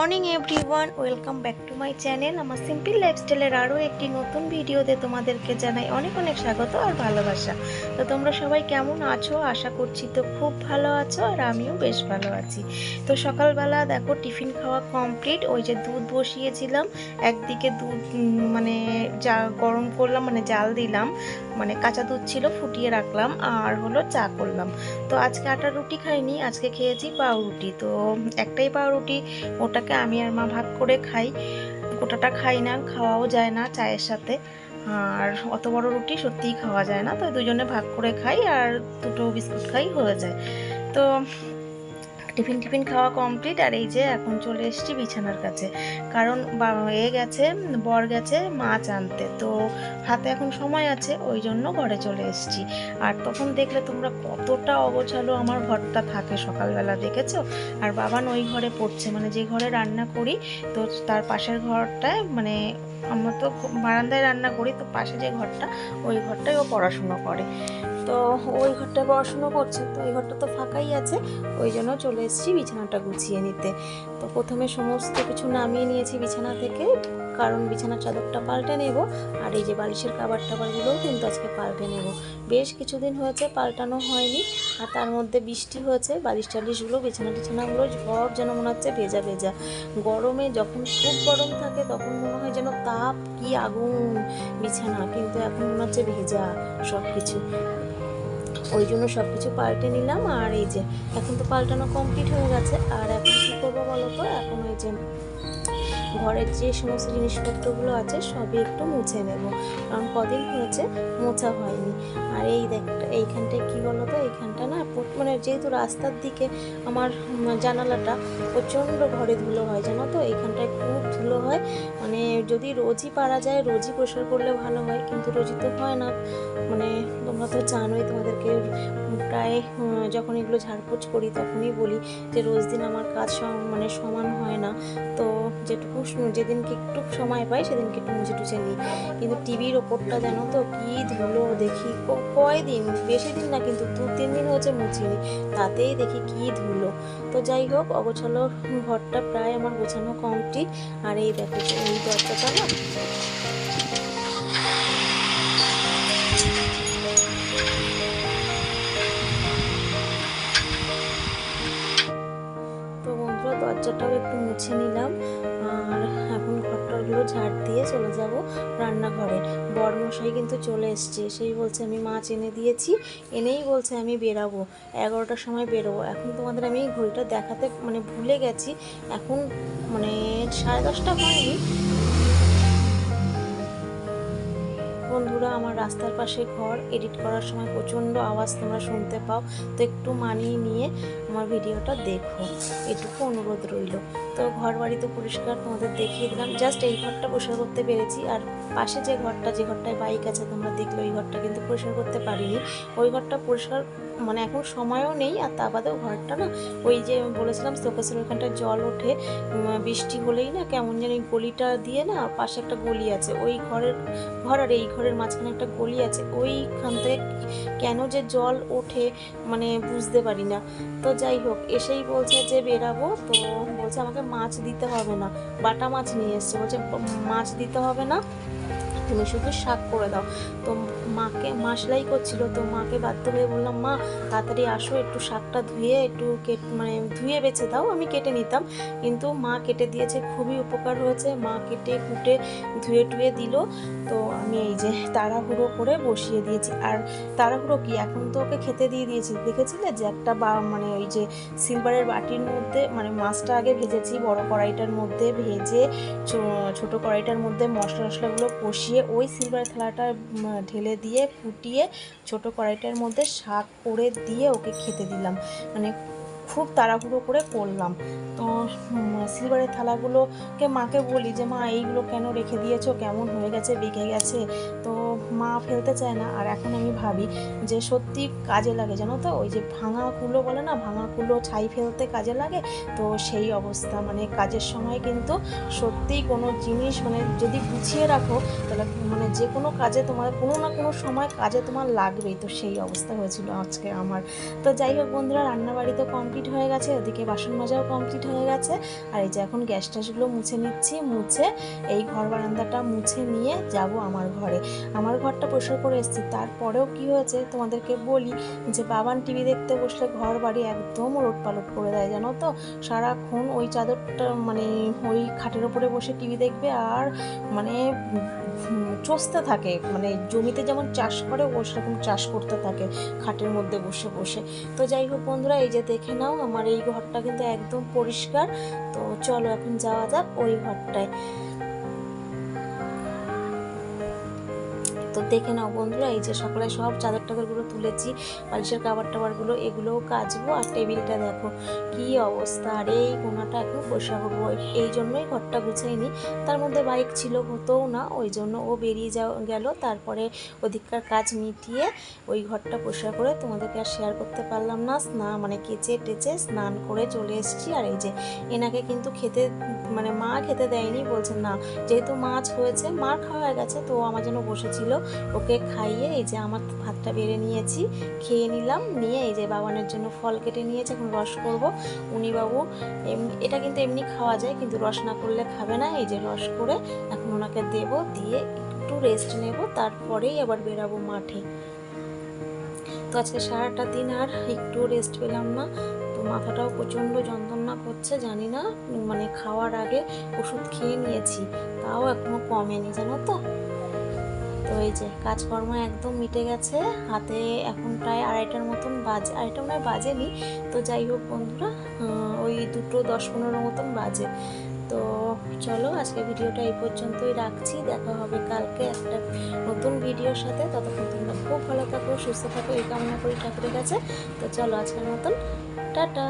Morning everyone, welcome back to my channel. আমার simple লাইফস্টাইলের আরও একটি নতুন ভিডিওতে তোমাদেরকে জানাই অনেক অনেক স্বাগত আর ভালোবাসা। তো তোমরা সবাই কেমন আছো? আশা করছি তো খুব ভালো আছো আর আমিও বেশ ভালো আছি। তো সকালবেলা দেখো টিফিন খাওয়া কমপ্লিট, ওই যে দুধ বসিয়েছিলাম, একদিকে দুধ মানে যা গরম করলাম মানে জাল দিলাম মানে কাঁচা দুধ ছিল ফুটিয়ে রাখলাম আর হলো চা করলাম। তো আজকে আটা রুটি খাইনি, আজকে খেয়েছি পাউরুটি। তো একটাই পাউরুটি, ওটাকে আমি আর মা ভাগ করে খাই। গোটাটা খাই না, খাওয়াও যায় না চায়ের সাথে। আর অত বড় রুটি সত্যিই খাওয়া যায় না। তো দুজনে ভাগ করে খাই আর দুটো বিস্কুট খাই হয়ে যায়। তো টিফিন টিফিন খাওয়া কমপ্লিট আর এই যে এখন চলে এসেছি বিছানার কাছে। কারণ এ গেছে, বর গেছে, মাছ আনতে। তো হাতে এখন সময় আছে, ওই জন্য ঘরে চলে এসেছি। আর তখন দেখলে তোমরা কতটা অগোছালো আমার ঘরটা থাকে সকালবেলা, দেখেছ? আর বাবান ওই ঘরে পড়ছে মানে যে ঘরে রান্না করি, তো তার পাশের ঘরটায় মানে আমরা তো বারান্দায় রান্না করি, তো পাশে যে ঘরটা, ওই ঘরটায় ও পড়াশুনো করে। তো ওই ঘরটায় পড়াশুনো করছে, তো ওই ঘরটা তো ফাঁকাই আছে, ওই জন্য চলে এসেছি বিছানাটা গুছিয়ে নিতে। তো প্রথমে সমস্ত কিছু নামিয়ে নিয়েছি বিছানা থেকে, কারণ বিছানার চাদরটা পাল্টে নেব, আর এই যে বালিশের কাবার টাবারগুলোও কিন্তু আজকে পাল্টে নেব। বেশ কিছুদিন হয়েছে পাল্টানো হয়নি, আর তার মধ্যে বৃষ্টি হয়েছে, বালিশ টালিশগুলো, বিছানা টিছানাগুলো সব যেন মনে হচ্ছে ভেজা ভেজা। গরমে যখন খুব গরম থাকে, তখন মনে হয় যেন তাপ কি আগুন, বিছানা, কিন্তু এখন মনে হচ্ছে ভেজা সব কিছু ওই জন্য সব কিছু পাল্টে নিলাম। আর এই যে, এখন তো পাল্টানো কমপ্লিট হয়ে গেছে। আর এখন কী করব বলো তো? এখন ওই যে ঘরের যে সমস্ত জিনিসপত্রগুলো আছে, সবই একটু মুছে নেব। কারণ কদিন হয়েছে মোছা হয়নি। আর এই দেখ, এইখানটায় কী বলো তো এইখানটা না মানে যেহেতু রাস্তার দিকে আমার জানালাটা প্রচণ্ড ঘরে ধুলো হয়, জানো তো? এইখানটায় খুব ধুলো হয়। মানে যদি রোজই পারা যায়, রোজই পরিষ্কার করলে ভালো হয়। কিন্তু রোজই তো হয় না। মানে তোমরা তো জানোই, তোমাদেরকে প্রায় যখন এগুলো ঝাড়পোছ করি তখনই বলি যে রোজ দিন আমার কাজ মানে সমান হয় না। তো যেটুকু যেদিনকে একটু সময় পাই সেদিনকে একটু মুছে টুছে নিই। কিন্তু টিভির ওপরটা জানো তো, কী ধুলো দেখি কয়দিন? বেশি দিন না, কিন্তু দু, তিন দিন হচ্ছে মুছিনি তাতেই দেখি কি ধুলো। তো যাই হোক অগোছালো ঘরটা প্রায় আমার গোছানো কমপ্লিট আর এই দেখো, এই দরজাটা না দরজাটাও একটু মুছে নিলাম। আর এখন ঘরটাগুলো ঝাড় দিয়ে চলে যাব রান্নাঘরে। বরমশাই কিন্তু চলে এসছে। সেই বলছে, আমি মাছ এনে দিয়েছি, এনেই বলছে আমি বেরাবো। এগারোটার সময় বেরোবো। এখন তোমাদের আমি ঘড়িটা দেখাতে মানে ভুলে গেছি। এখন মানে সাড়ে দশটা হয়নি। বন্ধুরা, আমার রাস্তার পাশে ঘর। এডিট করার সময় প্রচণ্ড আওয়াজ তোমরা শুনতে পাও। তো একটু মানিয়ে নিয়ে আমার ভিডিওটা দেখো। এটুকু অনুরোধ রইল। তো ঘর বাড়ি তো পরিষ্কার তোমাদের দেখিয়ে দিলাম। জাস্ট এই ঘরটা পরিষ্কার করতে পেরেছি। আর পাশে যে ঘরটা, যে ঘরটায় বাইক আছে, তোমরা দেখলে ওই ঘরটা কিন্তু পরিষ্কার করতে পারিনি। ওই ঘরটা পরিষ্কার মানে এখন সময়ও নেই। আর তা বাদেও ঘরটা না, ওই যে বলেছিলাম শোকেসের ওইখানটায় জল ওঠে। বৃষ্টি হলেই না কেমন যেন এই গলিটা দিয়ে না পাশে একটা গলি আছে। ওই ঘরের ঘর আর এই ঘরের মাঝখানে একটা গলি আছে। ওইখান থেকে কেন যে জল ওঠে মানে বুঝতে পারি না। তো যাই হোক, এসেই বলছে যে বেরাবো, তো বলছে আমাকে মাছ দিতে হবে না। বাটা মাছ নিয়ে এসছে, বলছে মাছ দিতে হবে না। তুমি শুধু শাক করে দাও। তো মাকে, মা সেলাই করছিল, তো মাকে বাধ্য হয়ে বললাম, মা, তাড়াতাড়ি আসো, একটু শাকটা ধুয়ে, একটু কেট মানে ধুয়ে বেছে দাও, আমি কেটে নিতাম। কিন্তু মা কেটে দিয়েছে, খুবই উপকার হয়েছে। মা কেটে, কুটে, ধুয়ে টুয়ে দিল। তো আমি এই যে তাড়াহুড়ো করে বসিয়ে দিয়েছি। আর তাড়াহুড়ো কি? এখন তো ওকে খেতে দিয়ে দিয়েছি। দেখেছিলে যে একটা বা মানে ওই যে সিলভারের বাটির মধ্যে মানে মাছটা আগে ভেজেছি, বড় কড়াইটার মধ্যে ভেজে ছোট কড়াইটার মধ্যে মশলা মশলাগুলো কষিয়ে ওই সিলভার থালাটা ঢেলে দিয়ে ফুটিয়ে ছোট কড়াইটার মধ্যে শাক করে দিয়ে ওকে খেতে দিলাম। মানে খুব তাড়াহুড়ো করে করলাম। তো সিলভারের থালাগুলোকে মাকে বলি যে, মা, এইগুলো কেন রেখে দিয়েছ? কেমন হয়ে গেছে? বেঁকে গেছে? তো মা ফেলতে চায় না। আর এখন আমি ভাবি যে, সত্যি কাজে লাগে, জানো তো? ওই যে ভাঙা কুলো বলে না? ভাঙা কুলো ছাই ফেলতে কাজে লাগে। তো সেই অবস্থা। মানে কাজের সময় কিন্তু সত্যিই কোনো জিনিস মানে যদি গুছিয়ে রাখো, তাহলে মানে যে কোনো কাজে তোমার কোনো না কোনো সময় কাজে তোমার লাগবেই। তো সেই অবস্থা হয়েছিল আজকে আমার। তো যাই হোক বন্ধুরা, রান্নাবাড়ি তো কমপ্লিট হয়ে গেছে। ওদিকে বাসন মাজাও কমপ্লিট হয়ে গেছে। আর যে এখন গ্যাস ট্যাসগুলো মুছে নিচ্ছি, মুছে এই ঘর বারান্দাটা মুছে নিয়ে যাব আমার ঘরে। আমার ঘরটা পরিষ্কার করে এসেছি। তারপরেও কি হয়েছে তোমাদেরকে বলি যে বাবান টিভি দেখতে বসলে ঘর বাড়ি একদম ওলট পালট করে দেয়, জানো তো? সারাক্ষণ ওই চাদরটা মানে ওই খাটের ওপরে বসে টিভি দেখবে আর মানে চষতে থাকে। মানে জমিতে যেমন চাষ করে, ও সেরকম চাষ করতে থাকে খাটের মধ্যে বসে বসে। তো যাই হোক বন্ধুরা, এই যে দেখে নাও, আমার এই ঘরটা কিন্তু একদম পরিষ্কার। তো চলো এখন যাওয়া যাক ওই ঘরটায়। তো দেখে নাও বন্ধুরা, এই যে সকালে সব চাদর টাদরগুলো তুলেছি, বালিশের কাবার টাবারগুলো এগুলোও কাচবো আর টেবিলটা দেখো কি অবস্থা। আর, এই কোনাটা এখন পরিষ্কার করব। এই জন্যই ঘরটা গুছাইনি তার মধ্যে বাইক ছিল, হতোও না, ওই জন্য ও বেরিয়ে যাও, গেল। তারপরে ওদিককার কাজ মিটিয়ে ওই ঘরটা পরিষ্কার করে তোমাদেরকে আর শেয়ার করতে পারলাম না। স্নান মানে কেচে টেচে স্নান করে চলে এসেছি। আর এই যে এনাকে কিন্তু খেতে মানে মা খেতে দেয়নি, বলছে না, যেহেতু মাছ হয়েছে, মার খাওয়া হয়ে গেছে, তো আমার জন্য বসেছিল। ওকে খাইয়ে এই যে আমার ভাতটা বেড়ে নিয়েছি, খেয়ে নিলাম, নিয়ে এই যে বাবানের জন্য ফল কেটে নিয়েছে, এখন রস করব। উনি বাবু এটা কিন্তু এমনি খাওয়া যায়, কিন্তু রস না করলে খাবে না, এই যে রস করে এখন ওনাকে দেব, দিয়ে একটু রেস্ট নেব, তারপরেই আবার বেরাবো মাঠে। তো আজকে সারাটা দিন আর একটু রেস্ট পেলাম না, তো মাথাটাও প্রচণ্ড যন্ত্রণা করছে, জানি না মানে খাওয়ার আগে ওষুধ খেয়ে নিয়েছি, তাও এখনও কমেনি, জানো তো? তো এই যে কাজকর্ম একদম মিটে গেছে। হাতে এখন প্রায় আড়াইটার মতন বাজে, আড়াইটা মনে হয় বাজেনি। তো যাই হোক বন্ধুরা ওই দুটো দশ পনেরো মতন বাজে। তো চলো আজকে ভিডিওটা এই পর্যন্তই রাখছি। দেখা হবে কালকে একটা নতুন ভিডিওর সাথে। ততক্ষণ তোমরা খুব ভালো থাকো, সুস্থ থাকো, এই কামনা করি ঠাকুরের কাছে। তো চলো আজকের মতন, টাটা।